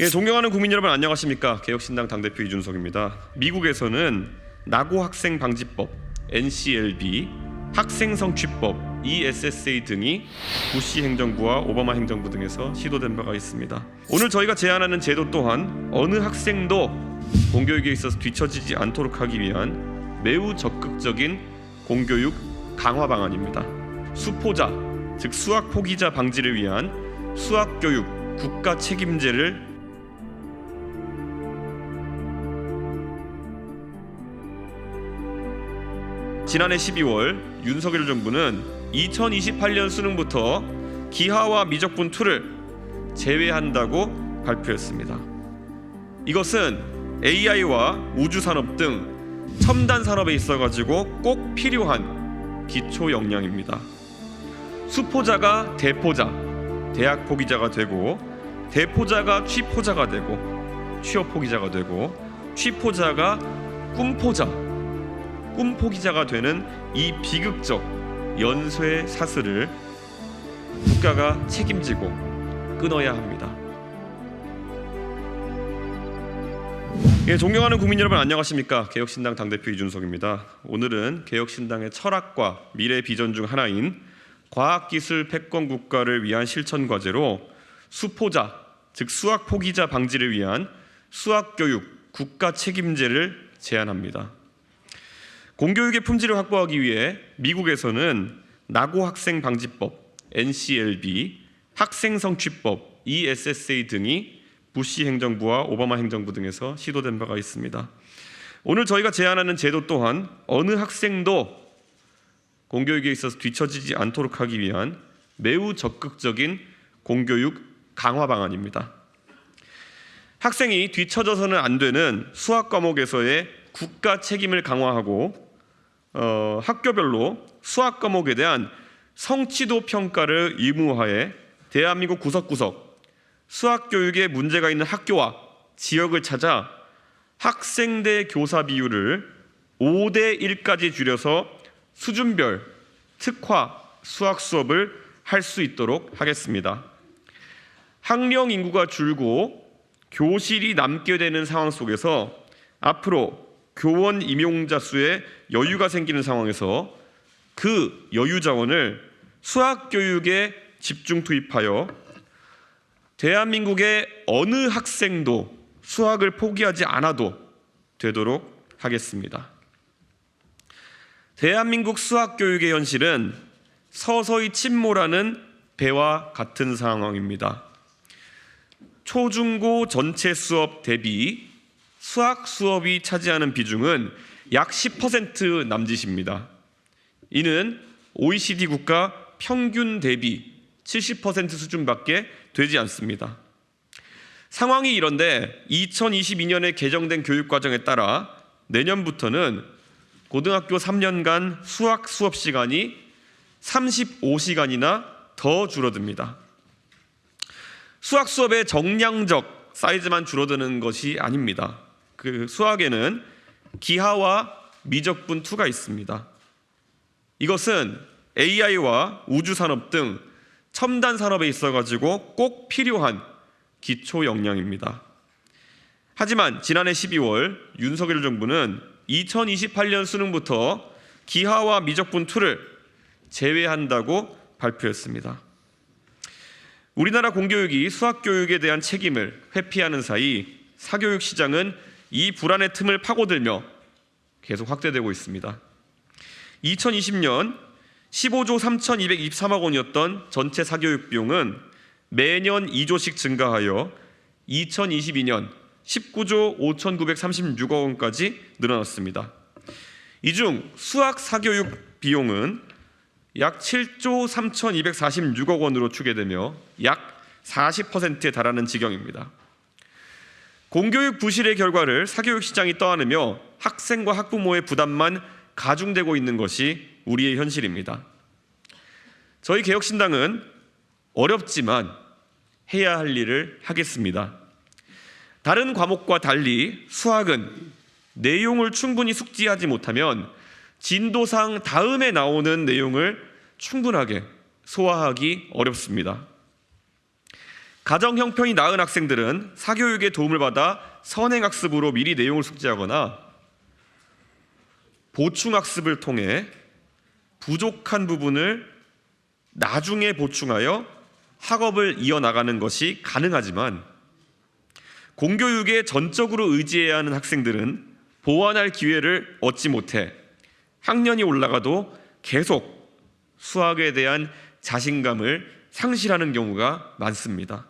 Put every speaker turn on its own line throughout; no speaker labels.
예, 존경하는 국민 여러분 안녕하십니까? 개혁신당 당대표 이준석입니다. 미국에서는 나고 학생 방지법 NCLB, 학생 성취법 ESSA 등이 부시 행정부와 오바마 행정부 등에서 시도된 바가 있습니다. 오늘 저희가 제안하는 제도 또한 어느 학생도 공교육에 있어서 뒤처지지 않도록 하기 위한 매우 적극적인 공교육 강화 방안입니다. 수포자, 즉 수학 포기자 방지를 위한 수학 교육 국가 책임제를 지난해 12월 윤석열 정부는 2028년 수능부터 기하와 미적분 2를 제외한다고 발표했습니다. 이것은 AI와 우주 산업 등 첨단 산업에 있어 가지고 꼭 필요한 기초 역량입니다. 수포자가 대포자, 대학 포기자가 되고 대포자가 취포자가 되고 취업 포기자가 되고 취포자가 꿈포자 꿈 포기자가 되는 이 비극적 연쇄 사슬을 국가가 책임지고 끊어야 합니다. 예, 존경하는 국민 여러분 안녕하십니까? 개혁신당 당대표 이준석입니다. 오늘은 개혁신당의 철학과 미래 비전 중 하나인 과학기술 패권 국가를 위한 실천 과제로 수포자, 즉 수학 포기자 방지를 위한 수학 교육 국가 책임제를 제안합니다. 공교육의 품질을 확보하기 위해 미국에서는 나고 학생 방지법 NCLB, 학생 성취법 ESSA 등이 부시 행정부와 오바마 행정부 등에서 시도된 바가 있습니다. 오늘 저희가 제안하는 제도 또한 어느 학생도 공교육에 있어서 뒤처지지 않도록 하기 위한 매우 적극적인 공교육 강화 방안입니다. 학생이 뒤처져서는 안 되는 수학 과목에서의 국가 책임을 강화하고 어, 학교별로 수학 과목에 대한 성취도 평가를 의무화해 대한민국 구석구석 수학 교육에 문제가 있는 학교와 지역을 찾아 학생 대 교사 비율을 5대 1까지 줄여서 수준별 특화 수학 수업을 할 수 있도록 하겠습니다. 학령 인구가 줄고 교실이 남게 되는 상황 속에서 앞으로 교원 임용자 수에 여유가 생기는 상황에서 그 여유 자원을 수학 교육에 집중 투입하여 대한민국의 어느 학생도 수학을 포기하지 않아도 되도록 하겠습니다. 대한민국 수학 교육의 현실은 서서히 침몰하는 배와 같은 상황입니다. 초중고 전체 수업 대비 수학 수업이 차지하는 비중은 약 10% 남짓입니다. 이는 OECD 국가 평균 대비 70% 수준밖에 되지 않습니다. 상황이 이런데 2022년에 개정된 교육 과정에 따라 내년부터는 고등학교 3년간 수학 수업 시간이 35시간이나 더 줄어듭니다. 수학 수업의 정량적 사이즈만 줄어드는 것이 아닙니다. 그 수학에는 기하와 미적분 2가 있습니다. 이것은 AI와 우주 산업 등 첨단 산업에 있어 가지고 꼭 필요한 기초 역량입니다. 하지만 지난해 12월 윤석열 정부는 2028년 수능부터 기하와 미적분 2를 제외한다고 발표했습니다. 우리나라 공교육이 수학 교육에 대한 책임을 회피하는 사이 사교육 시장은 이 불안의 틈을 파고들며 계속 확대되고 있습니다. 2020년 15조 3,223억 원이었던 전체 사교육 비용은 매년 2조씩 증가하여 2022년 19조 5,936억 원까지 늘어났습니다. 이 중 수학 사교육 비용은 약 7조 3,246억 원으로 추계되며 약 40%에 달하는 지경입니다. 공교육 부실의 결과를 사교육 시장이 떠안으며 학생과 학부모의 부담만 가중되고 있는 것이 우리의 현실입니다. 저희 개혁신당은 어렵지만 해야 할 일을 하겠습니다. 다른 과목과 달리 수학은 내용을 충분히 숙지하지 못하면 진도상 다음에 나오는 내용을 충분하게 소화하기 어렵습니다. 가정 형편이 나은 학생들은 사교육의 도움을 받아 선행학습으로 미리 내용을 숙지하거나 보충학습을 통해 부족한 부분을 나중에 보충하여 학업을 이어나가는 것이 가능하지만 공교육에 전적으로 의지해야 하는 학생들은 보완할 기회를 얻지 못해 학년이 올라가도 계속 수학에 대한 자신감을 상실하는 경우가 많습니다.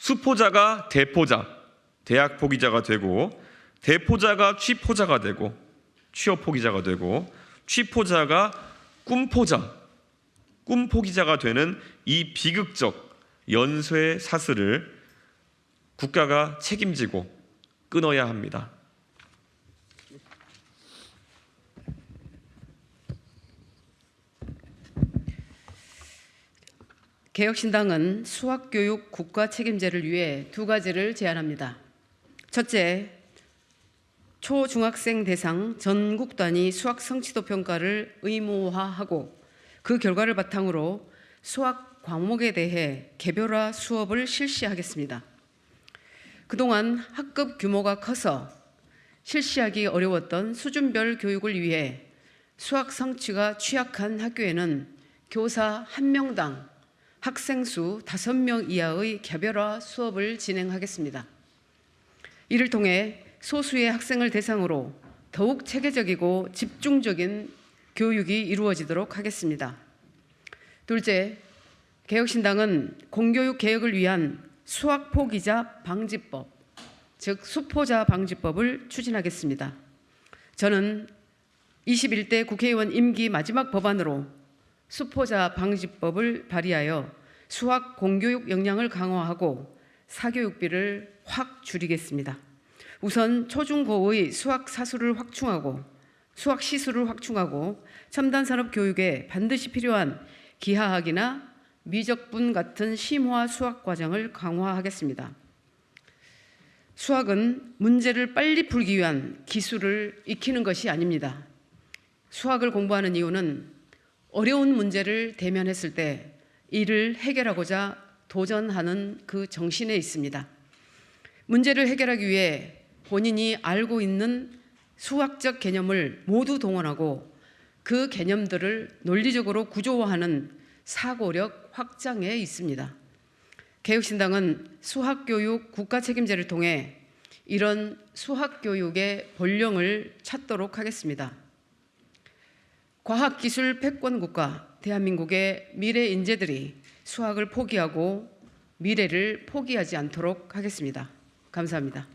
수포자가 대포자, 대학 포기자가 되고 대포자가 취포자가 되고 취업 포기자가 되고 취포자가 꿈포자, 꿈 포기자가 되는 이 비극적 연쇄 사슬을 국가가 책임지고 끊어야 합니다.
개혁신당은 수학교육 국가 책임제를 위해 두 가지를 제안합니다. 첫째, 초중학생 대상 전국 단위 수학 성취도 평가를 의무화하고 그 결과를 바탕으로 수학 과목에 대해 개별화 수업을 실시하겠습니다. 그동안 학급 규모가 커서 실시하기 어려웠던 수준별 교육을 위해 수학 성취가 취약한 학교에는 교사 한 명당 학생 수 5명 이하의 개별화 수업을 진행하겠습니다. 이를 통해 소수의 학생을 대상으로 더욱 체계적이고 집중적인 교육이 이루어지도록 하겠습니다. 둘째, 개혁신당은 공교육 개혁을 위한 수학 포기자 방지법, 즉 수포자 방지법을 추진하겠습니다. 저는 21대 국회의원 임기 마지막 법안으로 수포자 방지법을 발의하여 수학 공교육 역량을 강화하고 사교육비를 확 줄이겠습니다. 우선 초중고의 수학 사수를 확충하고 수학 시수를 확충하고 첨단 산업 교육에 반드시 필요한 기하학이나 미적분 같은 심화 수학 과정을 강화하겠습니다. 수학은 문제를 빨리 풀기 위한 기술을 익히는 것이 아닙니다. 수학을 공부하는 이유는 어려운 문제를 대면했을 때 이를 해결하고자 도전하는 그 정신에 있습니다. 문제를 해결하기 위해 본인이 알고 있는 수학적 개념을 모두 동원하고 그 개념들을 논리적으로 구조화하는 사고력 확장에 있습니다. 개혁신당은 수학교육 국가 책임제를 통해 이런 수학교육의 본령을 찾도록 하겠습니다. 과학기술 패권 국가 대한민국의 미래 인재들이 수학을 포기하고 미래를 포기하지 않도록 하겠습니다. 감사합니다.